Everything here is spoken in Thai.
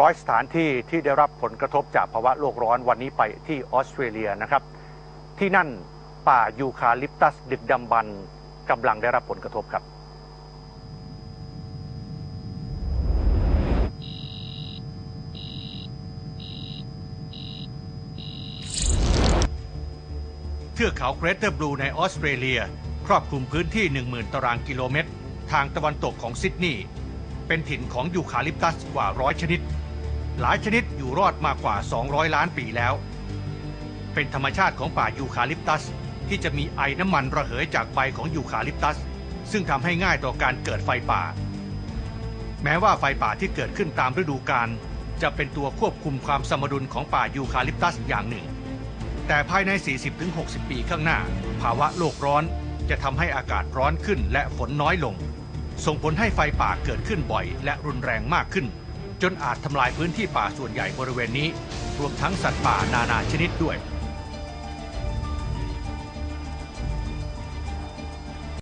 ร้อยสถานที่ที่ได้รับผลกระทบจากภาวะโลกร้อนวันนี้ไปที่ออสเตรเลียนะครับ ที่นั่นป่ายูคาลิปตัสดึกดำบรรพ์กำลังได้รับผลกระทบครับ เทือกเขาเกรเตอร์บลูในออสเตรเลีย ครอบคลุมพื้นที่ 10,000 ตารางกิโลเมตร ทางตะวันตกของซิดนีย์เป็นถิ่นของยูคาลิปตัสกว่าร้อยชนิด หลายชนิดอยู่รอดมากกว่า 200 ล้านปีแล้ว เป็นธรรมชาติของป่ายูคาลิปตัส ที่จะมีไอน้ำมันระเหยจากใบของยูคาลิปตัส ซึ่งทำให้ง่ายต่อการเกิดไฟป่า แม้ว่าไฟป่าที่เกิดขึ้นตามฤดูกาลจะเป็นตัวควบคุมความสมดุลของป่ายูคาลิปตัสอย่างหนึ่ง แต่ภายใน 40-60 ปีข้างหน้า ภาวะโลกร้อนจะทำให้อากาศร้อนขึ้นและฝนน้อยลง ส่งผลให้ไฟป่าเกิดขึ้นบ่อยและรุนแรงมากขึ้น จนอาจทำลายพื้นที่ป่าส่วนใหญ่บริเวณนี้ รวมทั้งสัตว์ป่านานาชนิดด้วย